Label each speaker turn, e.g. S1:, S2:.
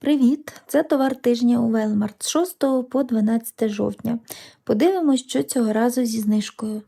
S1: Привіт! Це товар тижня у Велмарт з 6 по 12 жовтня. Подивимось, що цього разу зі знижкою.